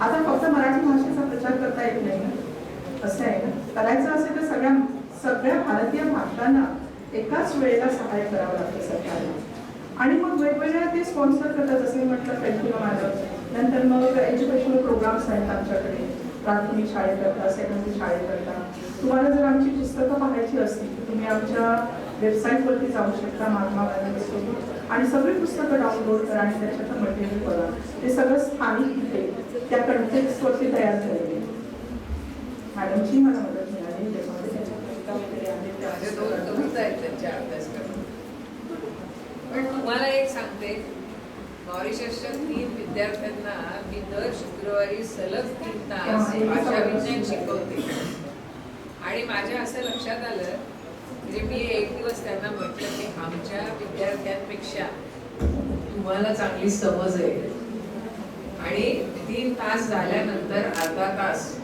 आता फक्त मराठी भाषेचा प्रचार करता येत नाही ना? असं आहे ना? करायचं असेल तर सगळ्या सगळ्या भारतीय भाषांना एकाच वेळेला सहाय्य करावं लागतं सरकारला. आणि मग वेगवेगळ्या ते स्पॉन्सर करतात जसं मी म्हटलं पेन्टिलम आलं नंतर मग एज्युकेशनल प्रोग्राम्स आहेत आमच्याकडे. प्राथमिक शाळेकरता सेकंडरी शाळेकरता तुम्हाला जर आमची पुस्तकं पाहायची असतील तर तुम्ही आमच्या वेबसाईटवरती जाऊ शकता महात्मा गांधी आणि सगळी पुस्तकं डाउनलोड करा आणि त्याच्यातलं मटेरियल बघा. ते सगळं स्थानिक इथे त्या कंटेक्सवरती तयार केलेले मॅडमची मला मदत मिळाली त्याच्यामध्ये अभ्यासक्रम पण तुम्हाला एक सांगते मॉरिशसच्या तीन विद्यार्थ्यांना मी दर शुक्रवारी सलग तीन तास भाषा विज्ञान शिकवते. आणि माझ्या असं लक्षात आलं म्हणजे मी एक दिवस त्यांना म्हटलं की आमच्या विद्यार्थ्यांपेक्षा तुम्हाला चांगली समज आहे. आणि तीन तास झाल्यानंतर अर्धा तास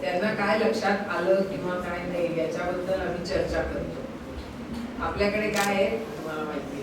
त्यांना काय लक्षात आलं किंवा काय नाही याच्याबद्दल आम्ही चर्चा करतो. आपल्याकडे काय आहे? तुम्हाला माहिती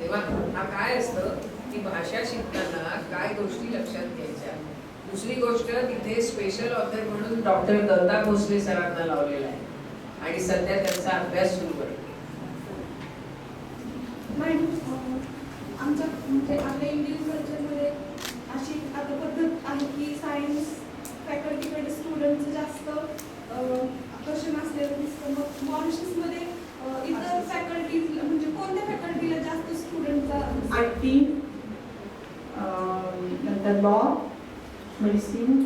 तेव्हा हा काय असतं? की भाषा शिकताना काय गोष्टी लक्षात घ्यायच्या? दुसरी गोष्ट तिथे स्पेशल ऑथर म्हणून डॉक्टर दत्ता भोसले सरांना लावलेला आहे. आणि सध्या त्यांचा अभ्यास सुरू आहे अं, आमच्या म्हणजे आपल्या इंडियन कल्चरमध्ये अशी आता पद्धत आहे की सायन्स फॅकल्टीकडे स्टुडंटचं जास्त आकर्षण असलेलं दिसतं. मग मॉरिशसमध्ये इतर फॅकल्टी म्हणजे कोणत्या फॅकल्टीला जास्त स्टुडंटचा आय टी नंतर लॉ मेडिसिन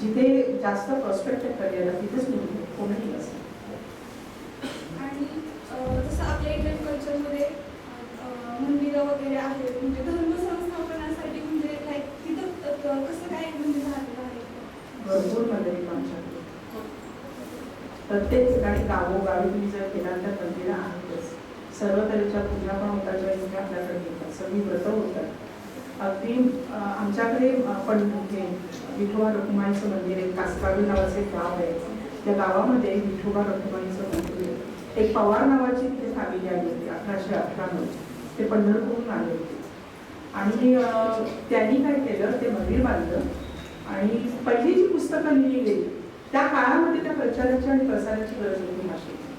जिथे जास्त प्रॉस्पेक्ट आहे करिअरला तिथेच मिळून कोणीही असतं आणि जसं आपल्या इंडियन कल्चरमध्ये मंदिरं वगैरे आहेत म्हणजे धर्म संस्थापनासाठी म्हणजे लाईक तिथं कसं काय म्हणजे झालेलं आहे? भरपूर मंदिर आमच्याकडे. प्रत्येक ठिकाणी गावोगावी तुम्ही जर केला तर मंदिरं आहेतच. सर्व तऱ्हेच्या पूजा पण होतात ज्या इथे आपल्याकडे येतात. सगळी व्रतं होतात. अगदी आमच्याकडे अं, पण हे विठोबा रखुमाईचं मंदिर आहे. कासकावी नावाचं एक गाव आहे. त्या गावामध्ये विठोबा रखुमाईचं मंदिर आहे. एक पवार नावाची तिथे फॅमिली आली होती अठराशे अठरामध्ये ते पंढरपूरून आले होते. आणि त्यांनी काय केलं ते मंदिर बांधलं आणि पहिली जी पुस्तकं लिहिली गेली त्या काळामध्ये त्या प्रचाराची आणि प्रसाराची गरज होती भाषेची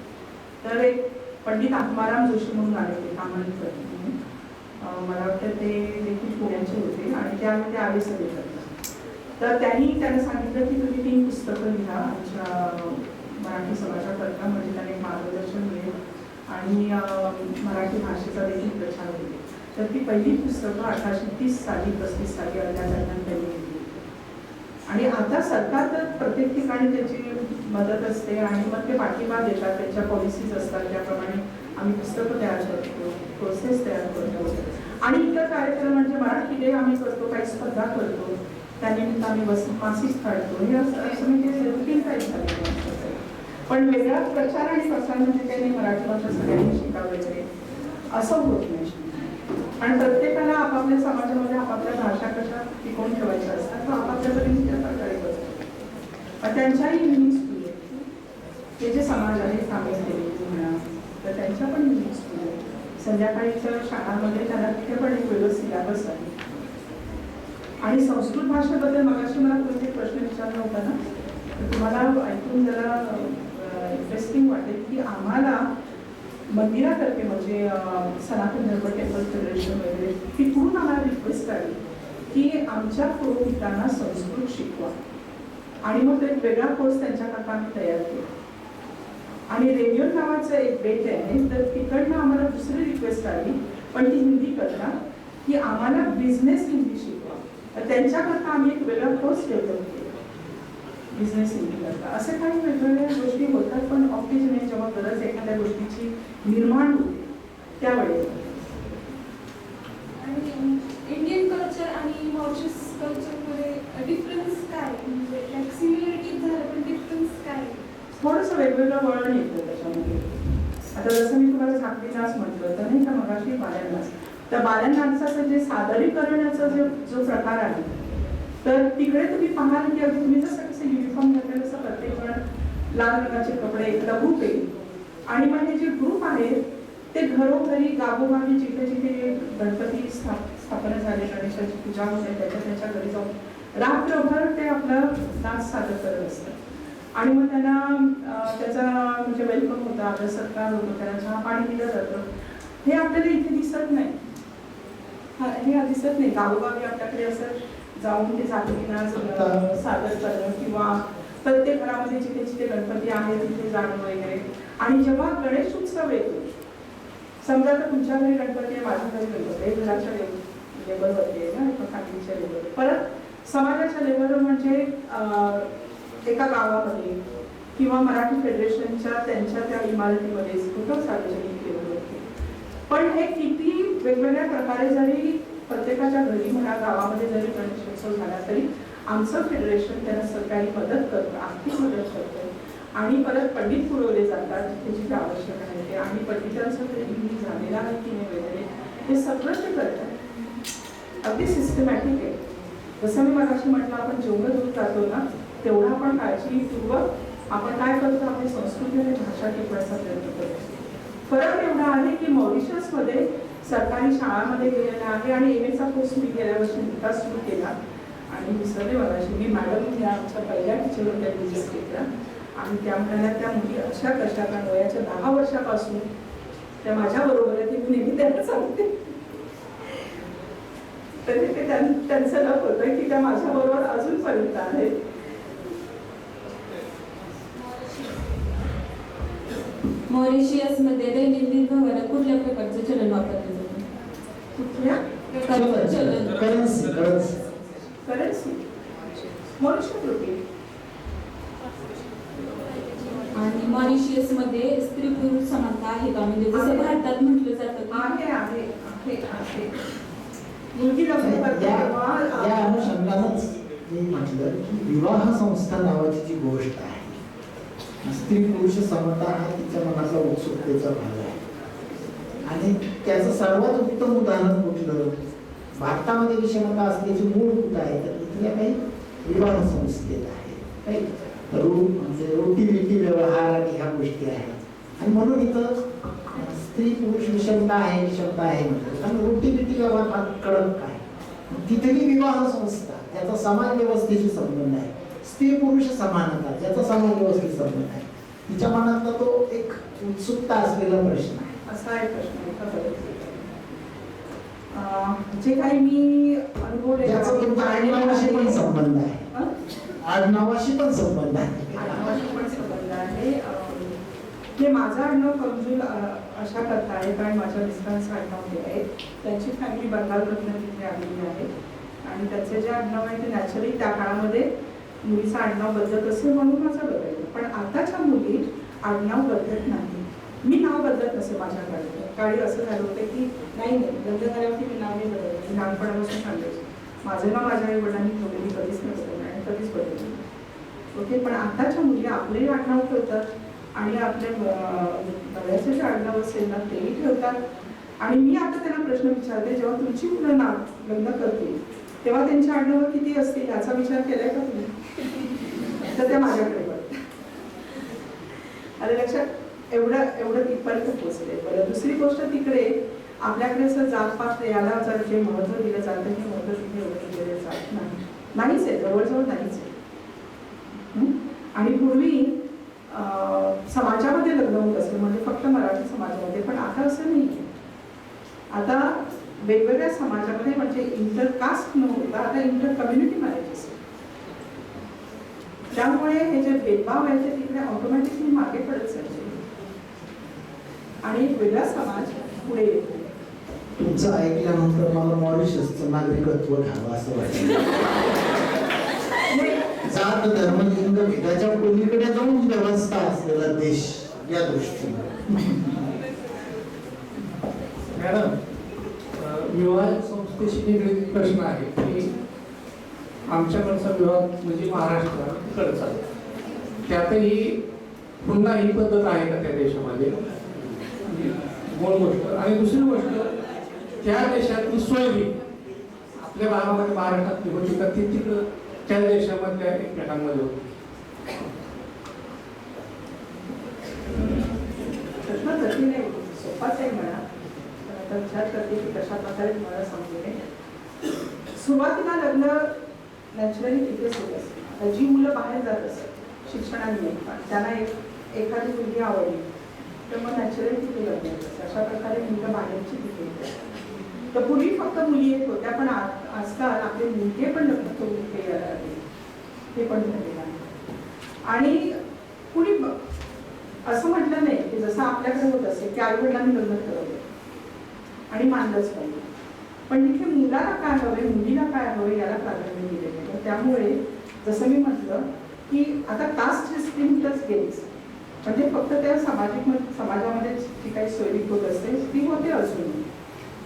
तर एक पंडित आत्माराम जोशी म्हणून आले होते कामानिक पद्धतीने मला वाटतं ते देखील पुण्याचे होते आणि त्यामध्ये ते आले सगळीकडनं तर त्यांनी त्यांना सांगितलं की तुम्ही तीन पुस्तकं लिहा आमच्या मराठी समाजात म्हणजे त्यांनी मार्गदर्शन मिळेल आणि मराठी भाषेचा देखील प्रचार होईल. तर ती पहिली पुस्तकं अठराशे तीस साली पस्तीस साली अर्ध्या दरम्यान त्यांनी लिहिली. आणि आता सरकार तर प्रत्येक ठिकाणी त्याची मदत असते आणि मग ते पाठिंबा देतात त्यांच्या पॉलिसीज असतात त्याप्रमाणे आम्ही पुस्तकं तयार करतो प्रोसेस तयार करतो. आणि इतर कार्यक्रम म्हणजे मराठी डे आम्ही करतो काही स्पर्धा करतो त्यानिमित्त आम्ही वस मासिक काढतो हे असं मी म्हणजे रुटीन काही झालेलं असतं पण वेगळा प्रचार आणि प्रसार म्हणजे त्यांनी मराठी भाषा सगळ्यांनी शिकावं असं होत नाही. आणि प्रत्येकाला आपापल्या समाजामध्ये आपापल्या भाषा कशा टिकवून ठेवायच्या असतात व आपापल्या परीने त्या प्रकारे बसतात त्यांच्याही युनिक स्कूल आहे ते जे समाज आहे तामिळ म्हणा तर त्यांच्या पण युनिक स्कूल आहे संध्याकाळीच्या शाळांमध्ये त्यांना तिथे पण एक वेगळं सिलेबस आहे. आणि संस्कृत भाषेबद्दल मगाशी मला कोणते प्रश्न विचारला होता ना? तर तुम्हाला ऐकून जरा इंटरेस्टिंग वाटेल की आम्हाला मंदिरातर्फे म्हणजे सनातन धर्म टेम्पल फेडरेशन वगैरे तिकडून आम्हाला रिक्वेस्ट आली की आमच्या पुरोहितांना संस्कृत शिकवा. आणि मग एक वेगळा कोर्स त्यांच्याकरता आम्ही तयार केला. आणि रेडिओ नावाचं एक बेट आहे तर तिकडनं आम्हाला दुसरी रिक्वेस्ट आली पण ती हिंदी करता की आम्हाला बिझनेस हिंदी शिकवा. तर त्यांच्याकरता आम्ही एक वेगळा कोर्स डेव्हलप केला. बिझनेस हिंदी करता असे काही वेगवेगळ्या गोष्टी होतात पण ऑफिसने जेव्हा गरज एखाद्या गोष्टीची निर्माण होते त्यावेळेस आणि इंडियन कल्चर आणि मॉरिशस कल्चरमध्ये डिफरन्स काय? म्हणजे लाईक सिमिलरिटीज झालं पण डिफरन्स काय? थोडंसं वेगवेगळं वळण येतं त्याच्यामध्ये. आता जसं मी तुम्हाला झाकली नाच म्हटलं तर नाही का मगाशी बाल्यान नाच त्या बाल्यान नाचाचं जे सादरीकरणाचा जो जो प्रकार आहे तर तिकडे तुम्ही पाहाल की अगदी तुम्ही जसं कसं युनिफॉर्म घातलं तसं प्रत्येक जण लाल रंगाचे कपडे एकदा ग्रुप आहे आणि मग हे जे ग्रुप आहेत ते घरोघरी गावोगावी जिथे जिथे गणपती स्थाप स्थापना झाले गणेशाची पूजा होते त्याच्या त्याच्या घरी जाऊन रात्रभर ते आपलं नाच सादर करत असतात. आणि मग त्यांना त्याचा म्हणजे वेलकम होता आदर सत्कार होतो त्यांना चहा पाणी दिलं जातं. हे आपल्याला इथे दिसत नाही. हे दिसत नाही. गावोगावी आपल्याकडे असं जाऊन ते अं, सादर करणं किंवा प्रत्येक घरामध्ये जिथे जिथे गणपती आहे तिथे जाणं वगैरे. आणि जेव्हा गणेश उत्सव येतो समजा आता तुमच्या घरी गणपती आहे माझ्या घरी गणपती आहे घराच्या लेव- लेवलवरती आहे ना एका फॅमिलीच्या लेवलवर परत समाजाच्या लेवलवर म्हणजे एका गावामध्ये किंवा मराठी फेडरेशनच्या त्यांच्या त्या इमारतीमध्ये होतं सार्वजनिक लेवलवरती पण हे किती वेगवेगळ्या प्रकारे जरी प्रत्येकाच्या घरी म्हणा गावामध्ये जरी गणेशोत्सव झाला तरी आमचं फेडरेशन त्यांना सरकारी मदत करतं आर्थिक मदत करतं. आणि परत पंडित पुरवले जातात जिथे जिथे आवश्यक आहे ते. आणि पंडितांचं ते हिंदी झालेलं आहे की नाही वगैरे हे सगळं ते करतात. अगदी सिस्टमॅटिक आहे. जसं मी मगाशी म्हटलं आपण जेवढं दूर जातो ना तेवढा आपण काळजीपूर्वक आपण काय करतो आपली संस्कृती आणि भाषा टिकवायचा प्रयत्न करतो. फरक एवढा आहे की मॉरिशसमध्ये सरकारी शाळामध्ये गेलेला आहे आणि एम एचा कोर्स मी गेल्या वर्षी विकास सुरू केला. आणि विसरले मगाशी मी मॅडम या आमच्या पहिल्या टीचर होत्या विजिट केल्या. आणि त्या म्हणाल्या त्या मुली अशा कशा कारण वयाच्या दहा वर्षापासून? त्या माझ्याबरोबर आहे ती मी नेहमी त्यांना सांगते. तरी ते त्यां- त्यांचं लक होतं की त्या माझ्याबरोबर अजूनपर्यंत आहेत मॉरिशियसमध्ये दैनंदिन व्यवहारात कुठल्या प्रकारचं चलन वापरलं कुठल्या? करन्सी करन्सी करन्सी रुपये आणि मॉरिशियसमध्ये स्त्री पुरुष समानता आहे का? म्हणजे जसं. भारतात म्हटलं जातं आहे आहे आहे आहे. मुलगी लग्न करते या अनुषंगानंच मी म्हटलं की विवाह संस्था नावाची जी गोष्ट आहे स्त्री पुरुष समता हा तिच्या मनातला उत्सुकतेचा भाग आहे. आणि त्याचं सर्वात उत्तम उदाहरण कुठलं? भारतामध्ये विषमता असल्याची मूळ कुठं आहे? तर इथल्या काही विवाह संस्थेत आहे. काही म्हणजे रोटीभिटी व्यवहार आणि ह्या गोष्टी आहेत. आणि म्हणून इथं स्त्री पुरुष विषमता आहे विषमता आहे म्हणतात कारण रोटी व्यवहार फार कडक आहे. तिथली विवाह संस्था त्याचा समाज व्यवस्थेशी संबंध आहे. स्त्री पुरुष समानता त्याचा समाज व्यवस्थेशी संबंध आहे. तिच्या मनातला तो एक उत्सुकता असलेला प्रश्न आहे. असा एक प्रश्न जे काही मी अनुभवले पण संबंध आहे? आडनावाशी पण संबंध आहे. आडनावाशी पण संबंध आहे. अं, हे माझं आडनाव कमजूल अं, अशा करता आहे कारण माझ्या मिस्टरांचं आडनाव हे आहे. त्यांची फॅमिली बंगालमधनं तिथे आलेली आहे. आणि त्यांचे जे आडनाव आहे ते नॅचरली त्या काळामध्ये मुलीचं आडनाव बदलत असेल म्हणून माझं बदललं. पण आताच्या मुली आडनाव बदलत नाही मी नाव बदलत नसे माझ्या काळी काळी असं झालं होतं की नाही नाही लग्न झाल्यावरती मी नाव नाही बदललं. मी लहानपणापासून सांगायचे माझं नाव माझ्या आई वडिलांनी ठेवलेली कधीच नसतं आणि कधीच बदलली ओके पण आताच्या मुली आपलेही आडनाव ठेवतात आणि आपल्या अं, जे आडनाव असेल ना तेही ठेवतात. आणि मी आता त्यांना प्रश्न विचारते जेव्हा तुमची मुलं नाव लग्न करतील तेव्हा त्यांच्या आडनावर किती असतील याचा विचार केलाय का तुम्ही? तर त्या माझ्याकडे बघतात अरे लक्षात एवढं एवढं तिथपर्यंत पोहोचले बरं दुसरी गोष्ट तिकडे आपल्याकडे असं जातपात याला जर जे महत्त्व दिलं जातं हे महत्त्व तिथे एवढं दिलं जात नाही. नाहीच आहे जवळजवळ नाहीच आहे. आणि पूर्वी समाजामध्ये लग्न होत असेल म्हणजे फक्त मराठी समाजामध्ये पण आता असं नाही आहे. आता वेगवेगळ्या समाजामध्ये म्हणजे इंटरकास्ट न होता आता इंटर कम्युनिटी मॅरेजेस त्यामुळे हे जे भेदभाव आहे ते तिकडे ऑटोमॅटिकली मागे पडत चालले. आणि वेगळा समाज पुढे येतो. तुमचं ऐकल्यानंतर मला मॉरिशसचं नागरिकत्व घ्यावं असं वाटतं. जात धर्म लिंग भेदाच्या पलीकडे जाऊन व्यवस्था असलेला देश या दृष्टीने. मॅडम अ, विवाह संस्थेशी निगडीत प्रश्न आहे की आमच्याकडचा विवाह म्हणजे महाराष्ट्राकडचा. त्यातही पुन्हा ही पद्धत आहे का त्या देशामध्ये? मूळ गोष्ट. आणि दुसरी गोष्ट त्या देशातली सोयरी आपल्या भागामध्ये महाराष्ट्रातली होती का ती तिकडं त्या देशामधल्या एकमेकांमध्ये होती. प्रश्न कठीण आहे सोपाच आहे म्हणा. आता विचार करते की कशा प्रकारे तुम्हाला समजेल सुरुवातीला लग्न नॅचरली तिथेच होत असते. जी मुलं बाहेर जात असत शिक्षणानिमित्त त्यांना एक एखादी मुलगी आवडली तर मग नॅचरली तिथे लग्न अशा प्रकारे मुलं बाहेरची तिथे येतात तर पूर्वी फक्त मुली येत होत्या पण आज आजकाल आपले मुलगे पण लग्न करून इथे यायला लागले ते पण झालेलं आहे. आणि कुणी असं म्हटलं नाही की जसं आपल्याकडे होत असेल की आई वडिलांनी लग्न ठरवलं आणि मानलंच पाहिजे. पण तिथे मुलाला काय हवे मुलीला काय हवे याला प्राधान्य दिलेलं आहे. तर त्यामुळे जसं मी म्हटलं की आता कास्ट सिस्टीम प्लस गेलीच म्हणजे फक्त त्या सामाजिक म- समाजामध्ये जी काही सोयी होत असते ती होते अजून.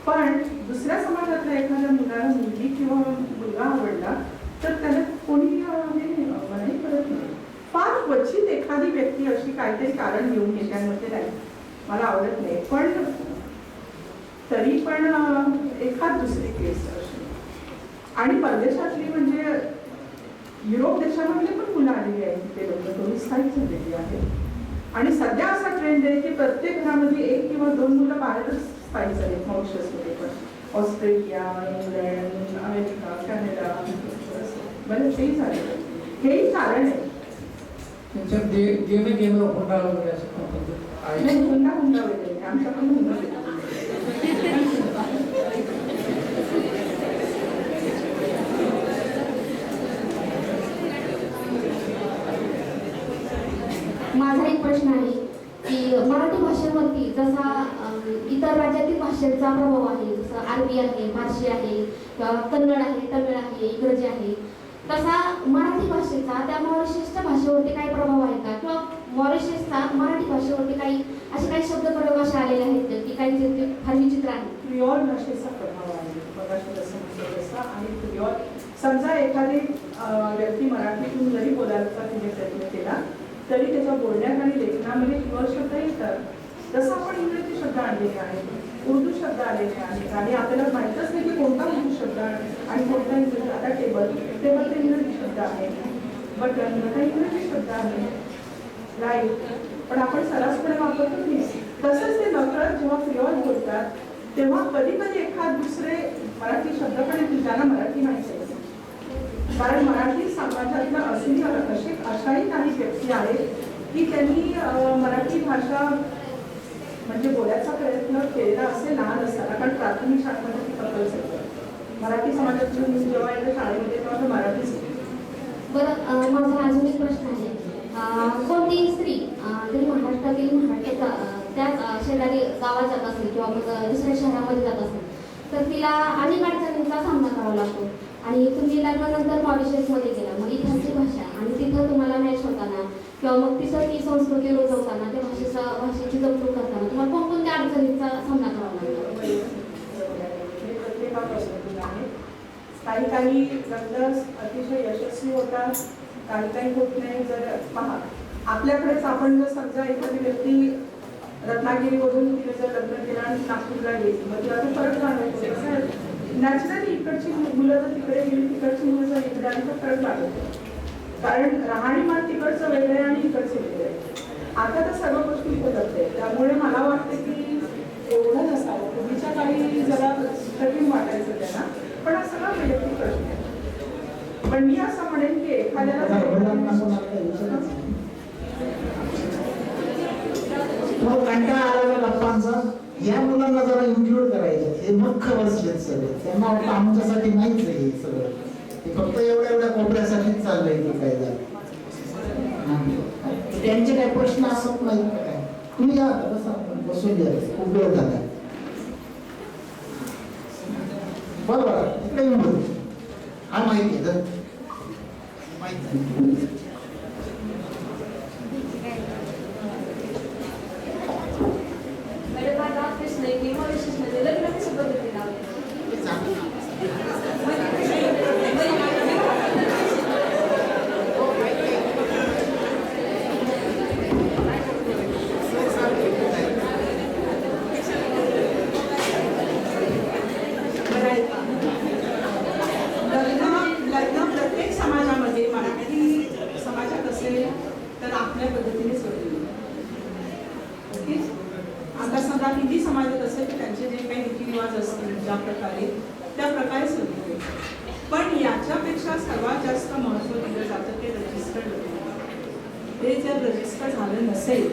पण दुसऱ्या समाजातल्या एखाद्या मुलाला मुलगी किंवा मुलगा आवडला तर त्याला कोणी अं, मनाई करत नाही. फार क्वचित एखादी व्यक्ती अशी काहीतरी कारण घेऊन येते नाही मला आवडत नाही. पण तरी पण एखाद दुसरी केस अशी आणि परदेशातली म्हणजे युरोप देशामधले पण मुलं आलेली आहेत. तिथे लोक दोन स्थायिक झालेली आहेत. आणि सध्या असा ट्रेंड आहे की प्रत्येक घरामध्ये एक किंवा दोन मुलं बाहेरच स्थायिक झालेत मॉरिशसमध्ये पण. ऑस्ट्रेलिया इंग्लंड अमेरिका कॅनडा बरेच तेही झाले. हेही कारण आहे. त्यांच्यात घेणं हुंडा वगैरे असं हुंडा हुंडा वगैरे. आमच्याकडून हुंडा वगैरे माझा एक प्रश्न आहे की मराठी भाषेवरती जसा अं, इतर राज्यातील भाषेचा प्रभाव आहे जसं अरबी आहे फारशी आहे किंवा कन्नड आहे तमिळ आहे इंग्रजी आहे तसा मराठी भाषेचा त्या मॉरिशसच्या भाषेवरती काही प्रभाव आहे का? किंवा मॉरिशसचा मराठी भाषेवरती काही असे काही शब्दप्रयोग असे आलेले आहेत की? काही जे फारशी चित्र आहे? क्रिऑल भाषेचा प्रभाव आहे. आणि क्रिऑल समजा एखादी व्यक्ती मराठीतून जरी बोलायचा तिने प्रयत्न केला तरी त्याच्या बोलण्यात आणि लेखनामध्ये क्रिऑल शब्द येतात. जसं आपण इंग्रजी शब्द आणलेले आहेत उर्दू शब्द आलेले आहेत आणि आपल्याला माहीतच नाही की कोणता उर्दू शब्द आणि कोणता इंग्रजी आता टेबल टेबल ते इंग्रजी शब्द आहे. बटन हा इंग्रजी शब्द आहे लाइट पण आपण सरासपणे वापरतो की तसंच ते नकळत जेव्हा क्रिऑल बोलतात तेव्हा कधी कधी एखाद दुसरे मराठी शब्द पण येतील ज्यांना मराठी माहिती आहे. कारण मराठी समाजातल्या असली असे अशाही काही व्यक्ती आहेत की त्यांनी मराठी भाषा म्हणजे बोलायचा प्रयत्न केलेला असे लहान असताना कारण प्राथमिक शाळेमध्ये ती कंपल्सरी मराठी समाजातून मी जेव्हा एकदा शाळेमध्ये तेव्हा तो बरं माझा अजून एक प्रश्न आहे. अं, कोणतीही स्त्री जरी महाराष्ट्रातील महाराष्ट्राच्या त्या शेजारी गावात जात असेल किंवा मग दुसऱ्या शहरामध्ये जात असेल तर तिला अनेक अडचणींचा सामना करावा लागतो. आणि तुम्ही लग्नानंतर मॉरिशसमध्ये गेला मग इथालची भाषा आणि तिथं तुम्हाला मॅच होताना किंवा मग तिथं ती संस्कृती रुजवताना त्या भाषेचा भाषेची जपणूक करताना तुम्हाला कोणकोणत्या अडचणींचा सामना करावा लागतो? आहे काही काही लग्न अतिशय यशस्वी होतात काही काही होत नाही. जर पहा आपल्याकडेच आपण जर समजा एखादी व्यक्ती रत्नागिरीवरून तिने जर लग्न केलं आणि नागपूरला गेली मग तिला तर फरक जाणवतो कसं नॅचरली इकडची मुलं जर तिकडे गेली तिकडची मुलं जर इकडे आली तर फरक लागतो कारण राहणीमान तिकडचं वेगळं आहे आणि इकडचं वेगळं आहे. आता तर सर्व गोष्टी होतात आहे त्यामुळे मला वाटते की एवढं नसावं. पूर्वीच्या काळी जरा कठीण वाटायचं त्यांना. पण हा सगळा वैयक्तिक प्रश्न आहे. पण मी असं म्हणेन की एखाद्याला. थोडं कंटाळा आला गप्पांचा या मुलांना जरा इन्क्लूड करायचं. हे मूर्ख बसलेत सगळे. त्यांना वाटतं आमच्यासाठी नाहीच आहे हे सगळं. ते फक्त एवढ्या एवढ्या कोपऱ्यासाठीच चाललंय की काय झालं. त्यांचे काही प्रश्न असत नाही काय? तुम्ही या बसा. बसून घ्या. खूप वेळ झाला. बरोबर. काही येऊन बोल हा माहिती आहे तर माहिती कोणीही समाजात असेल तर त्यांचे जे काही रीतिरिवाज असतील ज्या प्रकारे त्या प्रकारे सुरू पण याच्यापेक्षा सर्वात जास्त महत्त्व दिलं जातं ते रजिस्टर्ड ते जर रजिस्टर झालं नसेल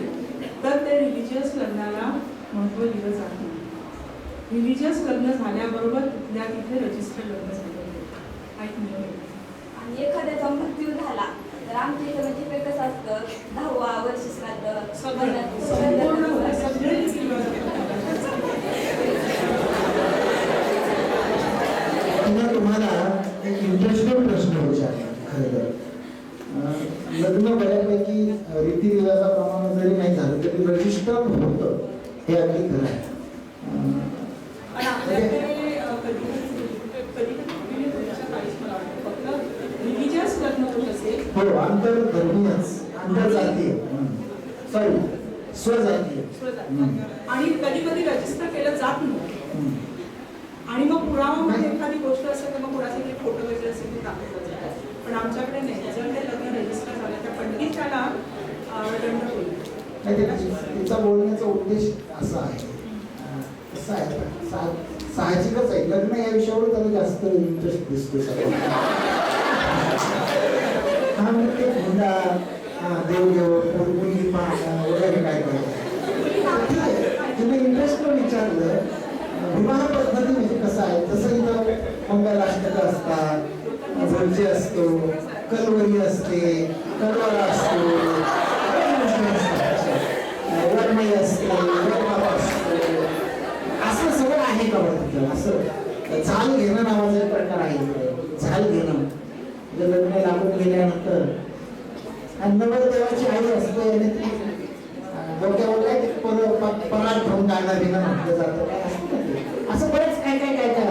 तर ते रिलिजियस लग्नाला महत्त्व दिलं जात नाही. रिलिजियस लग्न झाल्याबरोबर तिथल्या तिथे रजिस्टर्ड लग्न झालं. आणि एखाद्याचा मृत्यू झाला तर आमच्या इथे म्हणजे ते कसं असतं दहावा वर्ष. श्राद्ध वाटतं फक्त रिलिजियस लग्न होत असेल हो आंतरधर्मीयच. आंतरजातीय. सॉरी स्वजातीय. आणि कधी कधी रजिस्टर केलं जात हम्म. आणि मग पुरावामध्ये एखादी गोष्ट असेल तर मग कोणाचे फोटो वगैरे असेल ते दाखवलं पण आमच्याकडे नाही. जर ते लग्न रजिस्टर झालं तर पंडित त्याला दंड होईल. नाही, ते- तिचा बोलण्याचा उद्देश असा आहे अं, कसं आहे सा- साहजिकच आहे. लग्न या विषयावर त्याला जास्त इंटरेस्ट दिसतो हा मग ते हुंडा हा, देव देव मुलगी पाहणं वगैरे काय काय तुम्ही इंटरेस्ट विचारलं. विवाह पद्धती म्हणजे कसं आहे? तसं इथं मंगलाष्टक असतात भोजे असतो कलवरी असते कलवरा असतो असतात वरमाई असते वरमाप असतो असं सगळं आहे का बघितलं असं. झाल घेणं नावाचा एक प्रकार आहे चाल झाल घेणं. म्हणजे लग्न लागून गेल्यानंतर. आणि नवरदेवाची आई असते आणि ती डोक्यावर काय ते ठेवून गाणं बिणं म्हटलं जातं. काय असं बरेच काय काय काय काय